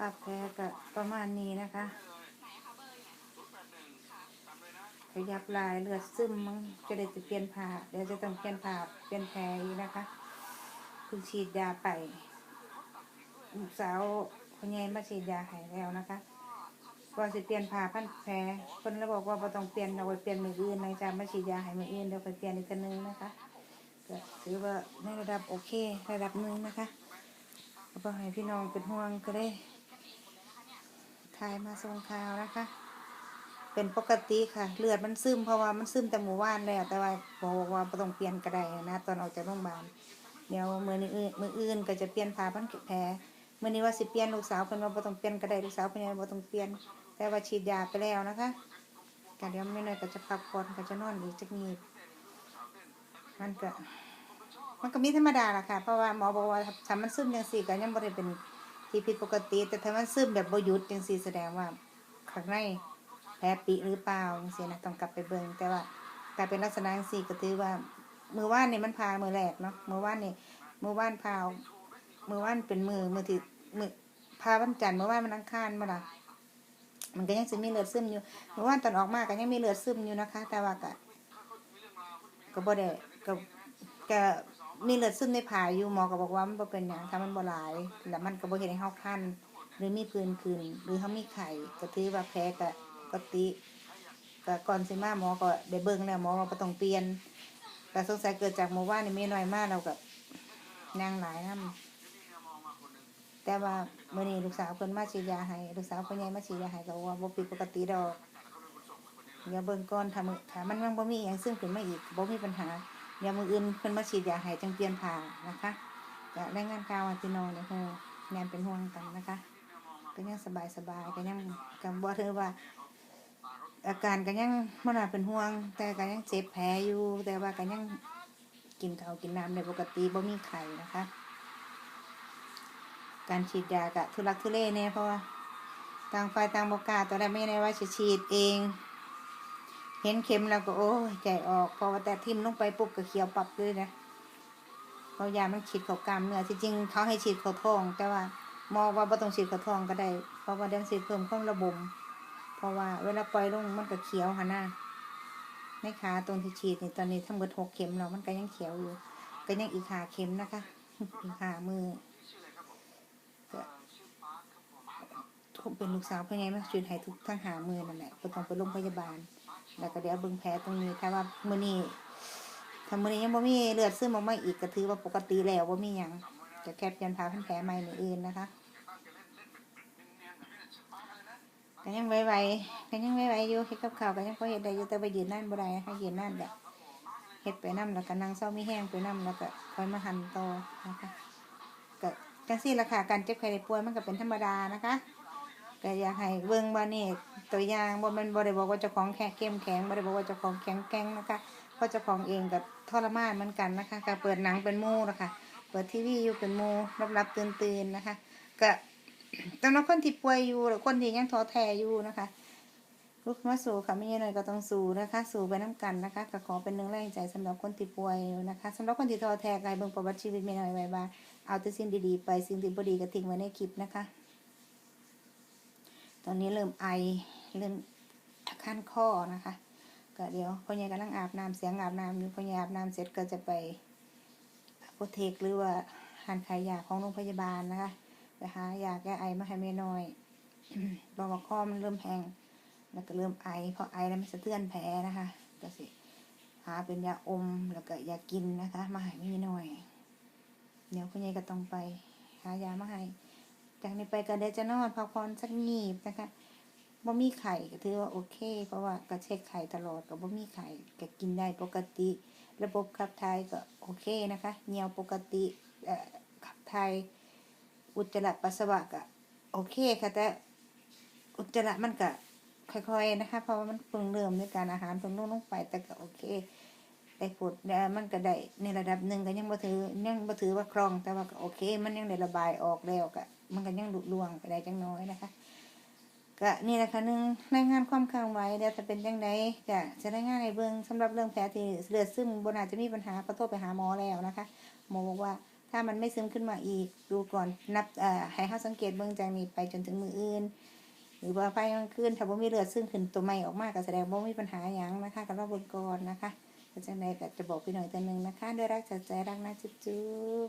ภาพแพ้ก็ประมาณนี้นะคะ ขยับลายเลือดซึมมั้งจะได้จะเปลี่ยนผ่าเดี๋ยวจะต้องเปลี่ยนผ่าเปลี่ยนแผลอีกนะคะเพิ่งฉีดยาไปลูกสาวคนใหญ่มาฉีดยาให้แล้วนะคะก็สิเปลี่ยนผ่าพันแผลคนแล้วบอกว่าบ่ต้องเปลี่ยนเอาไปเปลี่ยนมืออื่นนะจ๊ะมาฉีดยาให้มืออื่นเดี๋ยวไปเปลี่ยนอีกทีนึงนะคะก็ถือว่าในระดับโอเค ระดับหนึ่งนะคะก็ให้พี่น้องเป็นห่วงก็ได้ ถ่ายมาส่งข่าวนะคะ เป็นปกติค่ะ เลือดมันซึมเพราะว่ามันซึมแต่หมู่บ้านแล้วแต่ว่าบอกว่าต้องเปลี่ยนกระไดนะ ตอนออกจากโรงพยาบาลเดี๋ยวมือนี้อื่นมืออื่นก็จะเปลี่ยนผ้าพันแผลมือนี้ว่าสิเปลี่ยนลูกสาวเพิ่นว่าบ่ต้องเปลี่ยนกระไดลูกสาวเพิ่นว่าบ่ต้องเปลี่ยน แต่ว่าฉีดยาไปแล้วนะคะก็เดี๋ยวไม่น้อยก็จะพักผ่อนก็จะนอนอีกจักนิดมันก็มันก็มีธรรมดาล่ะค่ะ เพราะว่าหมอบอกว่าถ้ามันซึมจังสี่ก็ยังบ่ได้เป็น ที่ผิดปกติ แต่ถ้ามันซึมแบบบ่หยุดจังสีแสดงว่าข้างในแผลปิหรือเปล่าจังซี่นะต้องกลับไปเบิ่งแต่ว่าการเป็นลักษณะจังสีก็ถือว่ามือว่านนี่มันพามือแรกเนาะมือว่านนี่มือว่านพามือว่านเป็นมือมือที่มือพาวันจันทร์มือว่านมันอังคารมาล่ะมันก็ยังสิมีเลือดซึมอยู่มือว่านตอนออกมาก็ยังมีเลือดซึมอยู่นะคะ แต่ว่าก็ก็บ่ได้ก็ก็ มีเลือดซึมในผายอยู่หมอก็บอกว่ามันบ่เป็นหยังถ้ามันบ่หลาย แล้วมันก็บ่เฮ็ดให้เฮาคันหรือมีผื่นขึ้นหรือเขามีไข่ก็ถือว่าแพ้ก็ปกติก็ก่อนสิมาหมอก็ได้เบิ่งแล้วหมอว่าบ่ต้องเปลี่ยนก็สงสัยเกิดจากหมู่บ้านนี่มีน้อยมากเราก็นางหลายนํแต่ว่ามื้อนี้ลูกสาวเพิ่นมาฉีดยาให้ลูกสาวเพิ่นใหญ่มาฉีดยาให้ก็ว่าบ่ผิดปกติดอกอย่าเบิ่งก่อนถ้ามื้อถ้ามันยังบ่มีหยังซึ่งขึ้นมาอีกบ่มีปัญหา เดี๋ยวมืออื่นเพิ่นมาฉีดยาให้จังเปลี่ยนผ่านะคะก็รายงานข่าวว่าพี่น้องเนี่ยฮู้แม่นเป็นห่วงกันนะคะก็ยังสบายสบายๆก็ยังก็บ่ถือว่า อาการก็ยังบ่น่าเป็นห่วง แต่ก็ยังเจ็บแผลอยู่ แต่ว่าก็ยังกินข้าวกินน้ำได้ปกติบ่มีไข้นะคะ การฉีดยาก็ทุลักทุเลแน่เพราะว่าต่างฝ่ายต่างบ่กล้าตอนแรกไม่ได้ว่าจะฉีดเอง เห็นเข็มแล้วก็โอ้ยใจออกพอแต่ทิ่มลงไปปุ๊บก็เขียวปับเลยนะเพราะยามันฉีดเข้ากามเนื้อที่จริงเขาให้ฉีดเข้าท้อง แต่ว่ามอว่าบ่ต้องฉีดกระทองก็ได้ เพราะว่าเดี๋ยวสิเพิ่มความระบม เพราะว่าเวลาปล่อยลงมันก็เขียวหันหน้าในขาตรงที่ฉีดนี่ตอนนี้ทั้งหมดหกเข็มแล้วมันก็ยังเขียวอยู่ ก็ยังอีกหาเข็มนะคะอีกหามือก็ทุกเป็นลูกสาวเพื่อนไงมาช่วยให้ทุกทั้งหามือนั่นแหละก็ต้องไปโรงพยาบาล แล้วก็เดี๋ยวเบิ่งแผลตรงนี้ถ้าว่ามื้อนี้ถ้ามื้อนี้ยังบ่มีเลือดซึมออกมาอีกก็ถือว่าปกติแล้วบ่มีหยังจะแคบยันพาพันแผลใหม่ในอื่นนะคะก็ยังไวๆก็ยังไวๆอยู่เฮ็ดกับข้าวก็ยังพอเฮ็ดได้อยู่แต่ไปยืนนั่นบ่ได้นะคะยืนนั่นแบบเฮ็ดไปนํแล้วก็นั่งเศร้ามีแห้งไปนํแล้วก็ค่อยมาหั่นต่อนะคะก็จังซี่ละค่ะการเจ็บไข้ได้ป่วยมันก็เป็นธรรมดานะคะ ก็อยากให้เบิ่งว่านี่ตัวอย่างบ่แม่นบ่ได้บอกว่าเจ้าของแข็งเข้มแข็งบ่ได้บอกว่าเจ้าของแข็งแกร่งนะคะเพราะเจ้าของเองก็ทรมานเหมือนกันนะคะก็เปิดหนังเป็นมูนะคะเปิดทีวีอยู่เป็นมูรับรับตื่นตื่นนะคะ ก็สำหรับคนที่ป่วยอยู่หรือคนที่ยังท้อแท้อยู่นะคะลุกมาสู่ค่ะไม่ใช่หน่อยก็ต้องสู้นะคะ สู้ไปน้ำกันนะคะก็ขอเป็นหนึ่งแรงใจสำหรับคนที่ป่วยนะคะสำหรับคนที่ท้อแท้กายเบิ่งประวัติชีวิตไม่น้อยไว้บ้างเอาแต่สิ่งดีๆไปสิ่งที่บ่ดีก็ทิ้งไว้ในคลิปนะคะ ตอนนี้เริ่มไอเริ่มขั้นข้อนะคะ ก็เดี๋ยวพ่อใหญ่กำลังอาบน้ำเสียงอาบน้ำอยู่พ่อใหญ่อาบน้ำเสร็จก็จะไปโปรเทคหรือว่าหันขายยาของโรงพยาบาลนะคะไปหายาแก้ไอมาให้แม่น้อยบอกว่าข้อมันเริ่มแห้งแล้วก็เริ่มไอเพอไอแล้วมันสะเทือนแผลนะคะก็สิหาเป็นยาอมแล้วก็ยากินนะคะ มาให้แม่น้อย เดี๋ยวคุณยายก็ต้องไปหายามาให้ จากนี้ไปก็เดี๋ยวจะนอนพักผ่อนสักงีบนะคะบ่มีไข่ก็ถือว่าโอเค เพราะว่าก็เช็คไข่ตลอดก็บ่มีไข่ก็กินได้ปกติ ระบบขับถ่ายก็โอเคนะคะเหนียวปกติขับถ่ายอุจจาระปัสสาวะก็โอเคค่ะแต่อุจจาระมันก็ค่อยๆนะคะ เพราะว่ามันเพิ่งเริ่มในการอาหารเพิ่งลงลงไปแต่ก็โอเค ได้กดมันก็ได้ในระดับหนึ่งก็ยังบ่ถือยังบ่ถือว่าคลองแต่ว่าโอเค มันยังได้ระบายออกแล้วก็มันก็ยังหลุดลวงไปได้จังน้อยนะคะก็นี่นะคะหนึ่งรายงานความค้างไว้เดี๋วจะเป็นยังไงจะจะได้งานในเบื้องสำหรับเรื่องแผลที่เลือดซึมบนอาจจะมีปัญหาปรโทรไปหาหมอแล้วนะคะหมอบอกว่าถ้ามันไม่ซึมขึ้นมาอีก ดูก่อนนับเอ่อให้เขาสังเกตเบื้องจากนี้ไปจนถึงมืออื่น หรือว่าไฟมันขึ้นถ้าบ่มีเลือดซึมขึ้นตัวใหม่ออกมากก็แสดงว่ามีปัญหาอย่างนะคะกับระบบก่อนนะคะ เป็นจังไดก็จะบอกพี่หน่อยตัวหนึ่งนะคะ ด้วยรักจากใจรักนะจุ๊บ